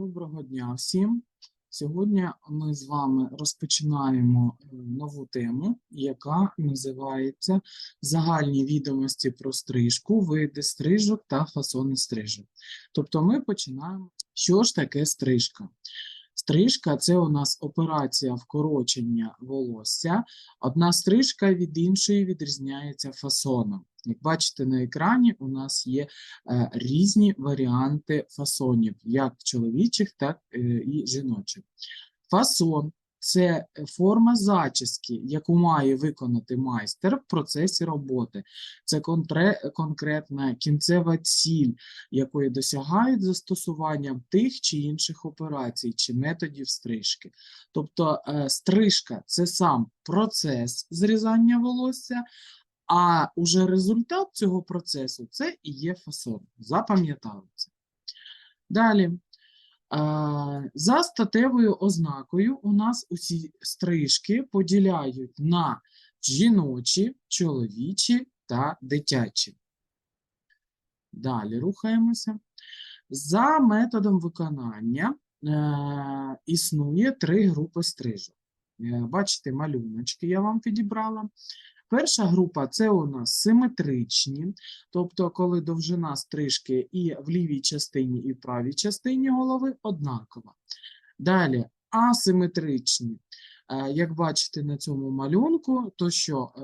Доброго дня всім. Сьогодні ми з вами розпочинаємо е, нову тему, яка називається Загальні відомості про стрижку, види стрижок та фасони стрижок. Тобто ми починаємо, що ж таке стрижка. Стрижка це у нас операція вкорочення волосся. Одна стрижка від іншої відрізняється фасоном. Як бачите на екрані, у нас є е, різні варіанти фасонів, як чоловічих, так е, і жіночих. Фасон це форма зачіски, яку має виконати майстер в процесі роботи. Це конкретна кінцева ціль, якої досягають застосуванням тих чи інших операцій чи методів стрижки. Тобто е, стрижка це сам процес зрізання волосся, а уже результат цього процесу це і є фасон. Запам'ятали це. Далі. За статевою ознакою у нас усі стрижки поділяють на жіночі, чоловічі та дитячі. Далі рухаємося. За методом виконання е, існує три групи стрижок. Е, Бачите, малюночки я вам підібрала. Перша група це у нас симетричні, тобто коли довжина стрижки і в лівій частині, і в правій частині голови однакова. Далі асиметричні. Е, Як бачите на цьому малюнку, то що е,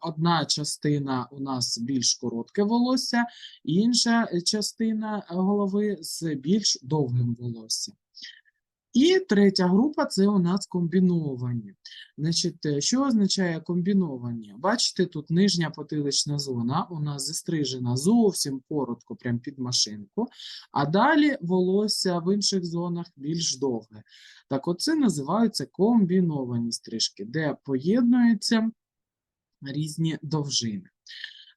одна частина у нас більш коротке волосся, інша частина голови з більш довгим волоссям. І третя група це у нас комбіновані. Значить, е, що означає комбіновані? Бачите, тут нижня потилична зона у нас застрижена зовсім коротко, прям під машинку, а далі волосся в інших зонах більш довге. Так, оце називаються комбіновані стрижки, де поєднуються різні довжини.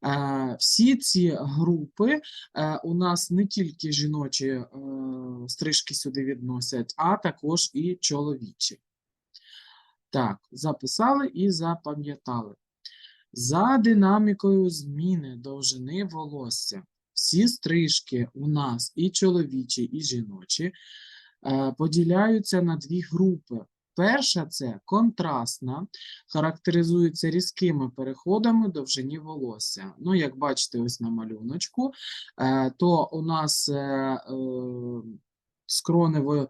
Е, Всі ці групи е, у нас не тільки жіночі стрижки сюди відносять, а також і чоловічі. Так, записали і запам'ятали. За динамікою зміни довжини волосся, всі стрижки у нас і чоловічі, і жіночі е, поділяються на дві групи. Перша це контрастна, характеризується різкими переходами довжині волосся. Ну, як бачите, ось на малюночку, е, то у нас скронево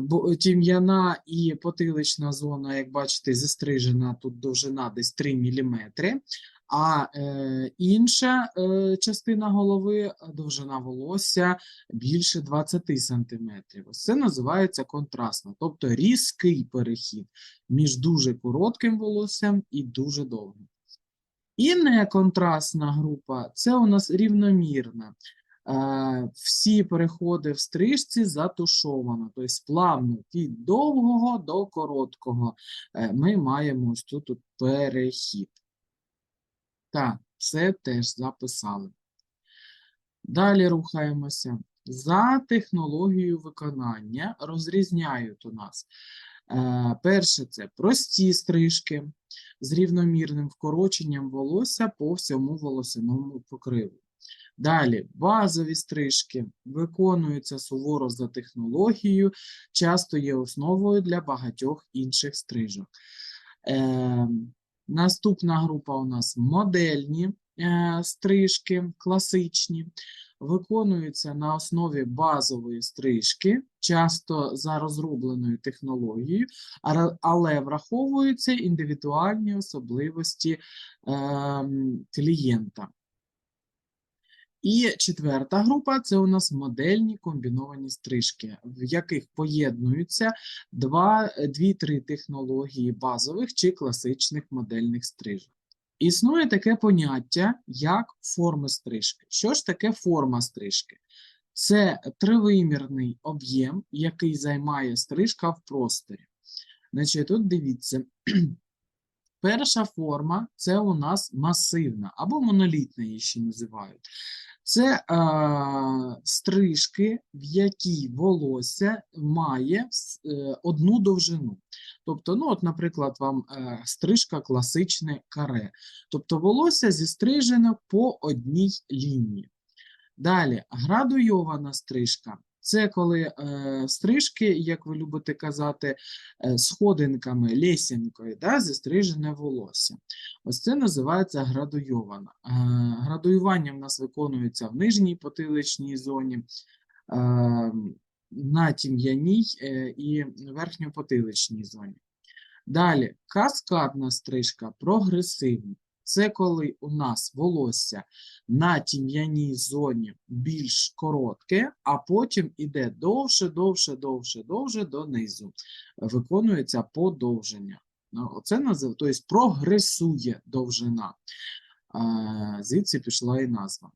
бо- тім'яна і потилична зона, як бачите, застрижена тут довжина десь 3 мм, а е, інша е, частина голови, е, довжина волосся більше 20 см. Ось це називається контрастно, тобто різкий перехід між дуже коротким волоссям і дуже довгим. І неконтрастна група це у нас рівномірна. Всі переходи в стрижці затушовано, тобто плавно від довгого до короткого. Е, Ми маємо ось тут, тут перехід. Так, це теж записали. Далі рухаємося. За технологією виконання розрізняють у нас. Е, перше це прості стрижки з рівномірним вкороченням волосся по всьому волосяному покриву. Далі базові стрижки виконуються суворо за технологією, часто є основою для багатьох інших стрижок. Е, наступна група у нас модельні е, стрижки, класичні, виконуються на основі базової стрижки, часто за розробленою технологією, але враховуються індивідуальні особливості ем, клієнта. І четверта група це у нас модельні комбіновані стрижки, в яких поєднуються два, дві-три технології базових чи класичних модельних стрижок. Існує таке поняття, як форми стрижки. Що ж таке форма стрижки? Це тривимірний об'єм, який займає стрижка в просторі. Значить, тут дивіться. Перша форма це у нас масивна або монолітна її ще називають. Це е, стрижки, в якій волосся має е, одну довжину. Тобто, ну, от, наприклад, вам е, стрижка класичне каре. Тобто волосся зістрижено по одній лінії. Далі, градуйована стрижка Це коли е, стрижки, як ви любите казати, е, сходинками, лесінкою, да, зістрижене волосся. Ось це називається градуйована. Е, градуювання в нас виконується в нижній потиличній зоні, е, на тім'яній е, і верхньопотиличній зоні. Далі, каскадна стрижка прогресивна. Це коли у нас волосся на тім'яній зоні більш коротке, а потім іде довше, довше, довше, довше донизу. Виконується подовження. Ну, Оце назив, тобто прогресує довжина. Звідси пішла і назва.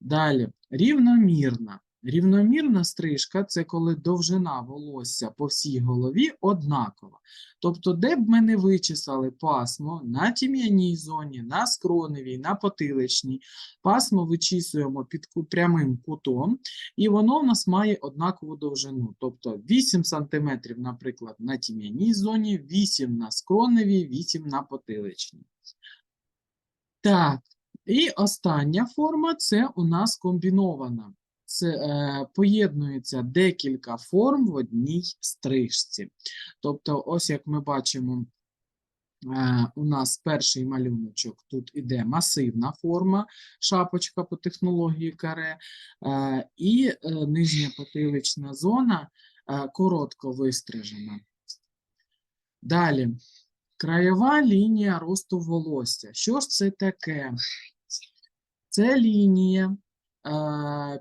Далі, рівномірна. Рівномірна стрижка це коли довжина волосся по всій голові однакова. Тобто, де б ми не вичесали пасмо на тім'яній зоні, на скроневій, на потиличній, пасмо вичісуємо під прямим кутом, і воно в нас має однакову довжину. Тобто 8 см, наприклад, на тім'яній зоні, 8 на скроневій, 8 на потиличній. Так, і остання форма це у нас комбінована. Е, поєднується декілька форм в одній стрижці. Тобто, ось як ми бачимо, е, у нас перший малюночок тут іде масивна форма, шапочка по технології каре, е, і нижня потилична зона коротко вистрижена. Далі, краєва лінія росту волосся. Що ж це таке? Це лінія,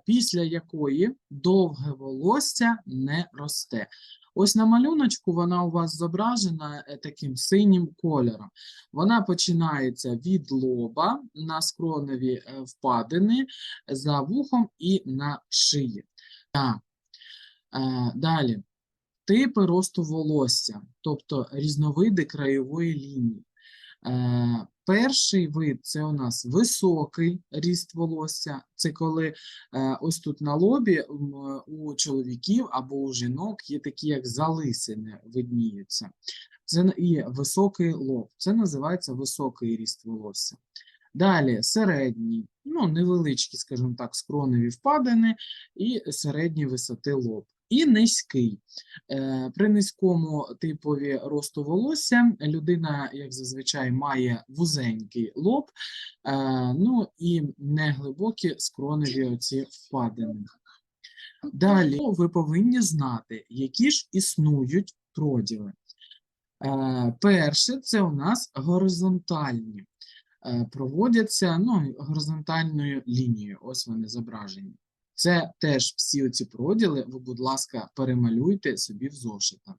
після якої довге волосся не росте. Ось на малюночку вона у вас зображена е, таким синім кольором. Вона починається від лоба на скроневі е, впадини, за вухом і на шиї. Так. Е, Далі. Типи росту волосся, тобто різновиди краєвої лінії. Е, Перший вид це у нас високий ріст волосся. Це коли е, ось тут на лобі у чоловіків або у жінок є такі, як залисини, видніються. Це і високий лоб. Це називається високий ріст волосся. Далі середній, ну невеличкі, скажімо так, скроневі впадини і середньої висоти лоб. І низький. Е, При низькому типові росту волосся людина, як зазвичай, має вузенький лоб, е, ну і неглибокі скроневі оці впадини. Далі ви повинні знати, які ж існують проділи. Е, Перше, це у нас горизонтальні. Проводяться ну, горизонтальною лінією. Ось вони зображені. Це теж всі оці проділи, ви, будь ласка, перемалюйте собі в зошитах.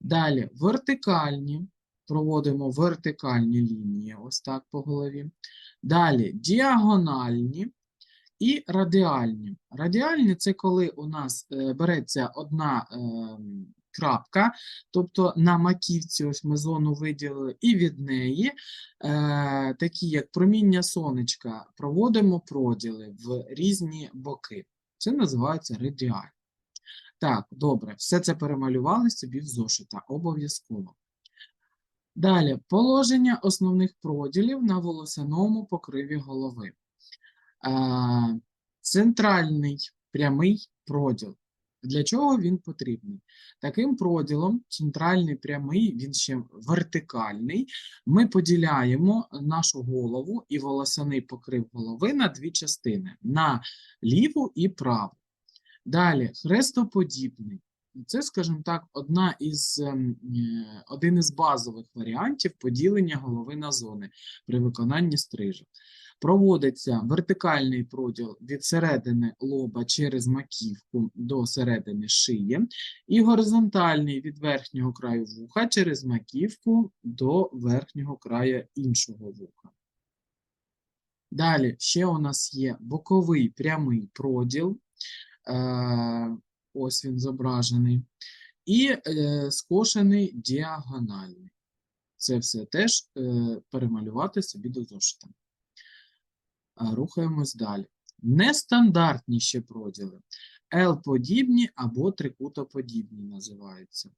Далі вертикальні. Проводимо вертикальні лінії, ось так по голові. Далі діагональні і радіальні. Радіальні це коли у нас е, береться одна ем, крапка, тобто на маківці ось ми зону виділили, і від неї, е, такі як проміння сонечка, проводимо проділи в різні боки. Це називається радіальні. Так, добре, все це перемалювали собі в зошита, обов'язково. Далі, положення основних проділів на волосяному покриві голови. Е, Центральний прямий проділ. Для чого він потрібний? Таким проділом, центральний прямий, він ще вертикальний, ми поділяємо нашу голову і волосяний покрив голови на дві частини: на ліву і праву. Далі хрестоподібний. Це, скажімо так, одна із, ем, е, один із базових варіантів поділення голови на зони при виконанні стрижок. Проводиться вертикальний проділ від середини лоба через маківку до середини шиї, і горизонтальний від верхнього краю вуха через маківку до верхнього краю іншого вуха. Далі ще у нас є боковий прямий проділ. Е, ось він зображений. І е, скошений діагональний. Це все теж е, перемалювати собі до зошита. Рухаємось далі. Нестандартні ще проділи. L-подібні або трикутоподібні називаються.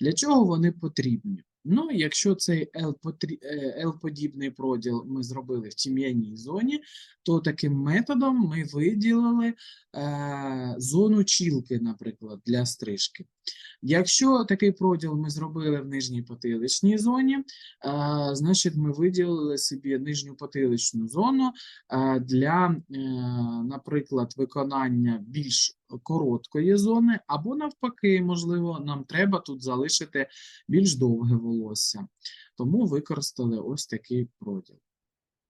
Для чого вони потрібні? Ну, якщо цей L-потрі- е, L-подібний проділ ми зробили в тім'яній зоні, то таким методом ми виділили е, зону чілки, наприклад, для стрижки. Якщо такий проділ ми зробили в нижній потиличній зоні, е, значить ми виділили собі нижню потиличну зону е, для, е, наприклад, виконання більш короткої зони, або навпаки, можливо, нам треба тут залишити більш довге волосся. Тому використали ось такий проділ.